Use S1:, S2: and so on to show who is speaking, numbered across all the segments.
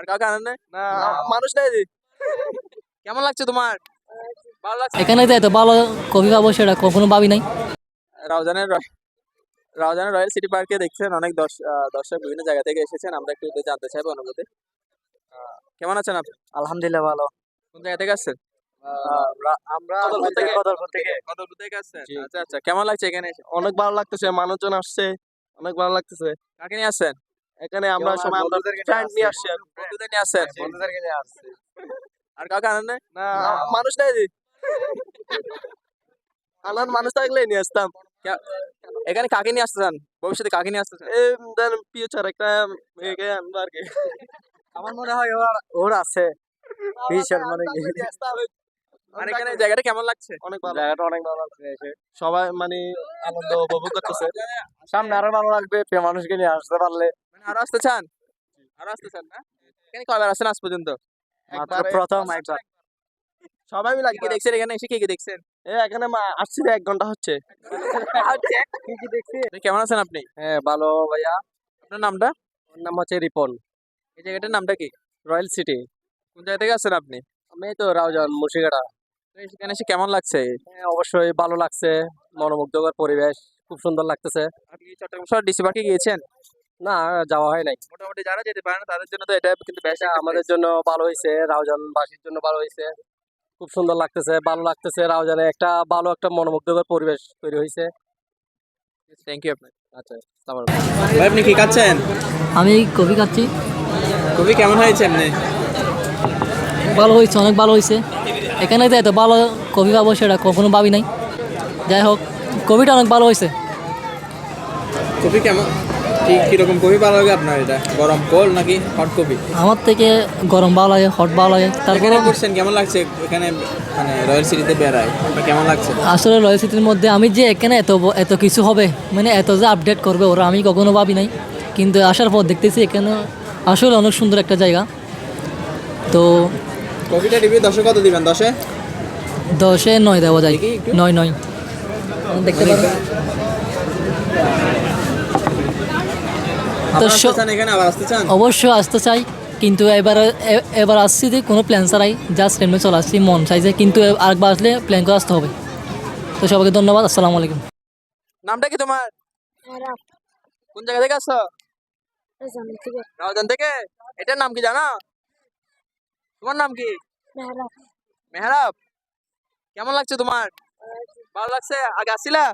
S1: আর কাউকে আনেন
S2: না। মানুষ নাই
S1: কেমন লাগছে তোমার? ভালো লাগছে?
S3: এখানে তো এত ভালো কফি পাবো সেটা কখনো ভাবি নাই।
S1: রাউজানের রাউজানের রয়্যাল সিটি পার্কে দেখছেন অনেক দর্শক বিভিন্ন জায়গা থেকে এসেছেন। আমরা একটু জানতে চাইব অনুভূতি। কেমন আছেন আপনি?
S2: আলহামদুলিল্লাহ ভালো।
S1: কোন জায়গা থেকে আসছেন?
S2: আমরা
S1: থেকে?
S2: থেকে।
S1: থেকে আসছেন? আচ্ছা আচ্ছা কেমন লাগছে এখানে এসে?
S2: অনেক ভালো লাগতেছে মানুষজন আসছে অনেক ভালো লাগতেছে।
S1: কাকে নিয়ে আসছেন?
S2: এখানে আমরা
S1: আমার
S2: সবাই আমরা
S1: নিয়ে
S2: ফ্রেন্ড নিয়ে
S1: আসছি।
S2: আসছি
S1: বন্ধুদের নিয়ে আসছেন
S2: বন্ধুদেরকে নিয়ে আসছি।
S1: আর কাউকে আনেন
S2: না। মানুষ নাই রে। আনার মানুষ থাকলে নিয়ে আসতাম।
S1: এখানে কাকে নিয়ে আসতেছেন? ভবিষ্যতে কাকে নিয়ে আসতেছেন?
S2: এই দেন ফিউচার একটা মেয়েকে আনব আর কি।
S1: আমার মনে হয় ওর
S2: ওর আছে। ফিউচার মানে কি
S1: আর এখানে জায়গাটা কেমন লাগছে?
S2: অনেক ভালো। জায়গাটা অনেক ভালো লাগছে এসে। সবাই মানে আনন্দ উপভোগ করতেছে। সামনে আরও ভালো লাগবে মানুষকে নিয়ে আসতে পারলে।
S1: মানে আরও আসতে চান? আরও আসতে চান না? এখানে কয়বার আসছেন আজ পর্যন্ত?
S2: মাত্র প্রথম একবার। সবাই মিলে
S1: কি কি দেখছেন এখানে? এসে কি কি দেখছেন?
S2: এ এখানে আসছি এক ঘণ্টা হচ্ছে।
S1: আপনি কেমন আছেন আপনি?
S2: হ্যাঁ ভালো ভাইয়া।
S1: আপনার নামটা?
S2: ওর নাম হচ্ছে রিপন।
S1: এই জায়গাটার নামটা কি?
S2: Royal city.
S1: কোন জায়গা থেকে আসছেন আপনি?
S2: আমি তো রাউজান মুর্শিদাবাদ।
S1: এখানে এসে কেমন লাগছে?
S2: হ্যাঁ, অবশ্যই ভালো লাগছে। মনোমুগ্ধকর পরিবেশ খুব সুন্দর লাগতেছে।
S1: আপনি চট্টগ্রাম শহর ডিসি পার্কে গিয়েছেন?
S2: না যাওয়া হয় নাই।
S1: মোটামুটি যারা যেতে পারে না তাদের জন্য তো এটা কিন্তু বেশ
S2: আমাদের জন্য ভালো হয়েছে রাউজানবাসীর জন্য ভালো হয়েছে খুব সুন্দর লাগতেছে ভালো লাগতেছে রাউজানে। একটা ভালো একটা মনোমুগ্ধকর পরিবেশ তৈরি হয়েছে
S1: থ্যাংক ইউ আপনার
S2: আচ্ছা
S1: ভাই আপনি কি খাচ্ছেন?
S3: আমি কফি খাচ্ছি।
S1: খুবই কেমন হয়েছে আপনি
S3: ভালো হয়েছে অনেক ভালো হয়েছে। এখানে তো এত ভালো কফি পাবো সেটা কখনো ভাবি নাই। যাই হোক কফিটা অনেক ভালো হয়েছে।
S1: কফি কেমন? কি কীরকম কফি ভালো লাগে আপনার এটা? গরম কোল্ড নাকি হট কফি
S3: আমার থেকে গরম ভালো লাগে হট ভালো লাগে। তারপরে
S1: করছেন কেমন লাগছে? এখানে মানে রয়্যাল সিটিতে বেড়ায় কেমন লাগছে?
S3: আসলে রয়্যাল সিটির মধ্যে আমি যে এখানে এত এত কিছু হবে মানে এত যে আপডেট করবে ওরা আমি কখনো ভাবি নাই। কিন্তু আসার পর দেখতেছি এখানে আসলে অনেক সুন্দর একটা জায়গা। তো
S1: কফিটা রিভিউ দশে কত দিবেন? দশে?
S3: দশে নয় দেওয়া যায়। নয় নয়। দেখতে পারবেন তো অবশ্যই আসতে চাই কিন্তু এবার এবার আসছি যে কোনো প্ল্যান ছাড়াই জাস্ট এমনি চলে আসছি মন চাইছে কিন্তু আরেকবার আসলে প্ল্যান করে আসতে হবে। তো সবাইকে ধন্যবাদ আসসালামু আলাইকুম।
S1: নামটা কি তোমার? কোন জায়গা থেকে আসছো? রাউজান থেকে। এটার নাম কি জানো? তোমার নাম কি? মেহরাব। কেমন লাগছে তোমার? ভালো লাগছে? আগে আসছিলা?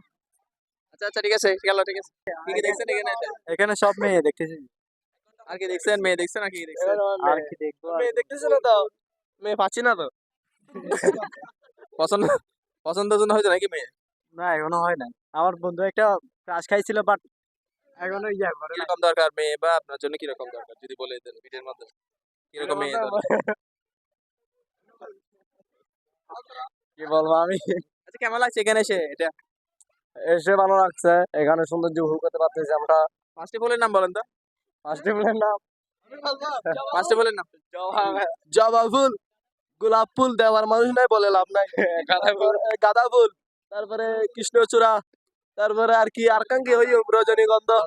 S1: আচ্ছা আচ্ছা ঠিক আছে গেল ঠিক আছে। কি কি দেখছেন এখানে?
S2: এখানে সব মেয়ে দেখতেছি।
S1: আর কি দেখছেন? মেয়ে দেখছেন আর কি দেখছেন
S2: আর কি দেখব মেয়ে দেখতেছি না তো? মেয়ে পাচ্ছি না তো?
S1: পছন্দ পছন্দ জন্য হয়েছে নাকি মেয়ে?
S2: না এখনও হয় নাই। আমার বন্ধু একটা ক্রাশ খাইছিল বাট এখনও ইয়া করে
S1: কীরকম দরকার মেয়ে বা আপনার জন্য কীরকম দরকার? যদি বলে দেন ভিডিওর মধ্যে কীরকম মেয়ে দরকার?
S2: কি বলব আমি?
S1: আচ্ছা কেমন লাগছে এখানে এসে? এটা
S2: এসে ভালো লাগছে। এখানে সৌন্দর্য উপভোগ করতে পারতেছি আমরা।
S1: ফার্স্টে ফুলের নাম বলেন তো।
S2: পাঁচটি টেবিলের নাম?
S1: ফার্স্টে ফুলের নাম
S2: জবা ফুল গোলাপ ফুল দেওয়ার মানুষ নাই বলে লাভ নাই। গাঁদা ফুল। তারপরে কৃষ্ণচূড়া। তারপরে আর কি আর কাঙ্কি হই রজনীগন্ধা।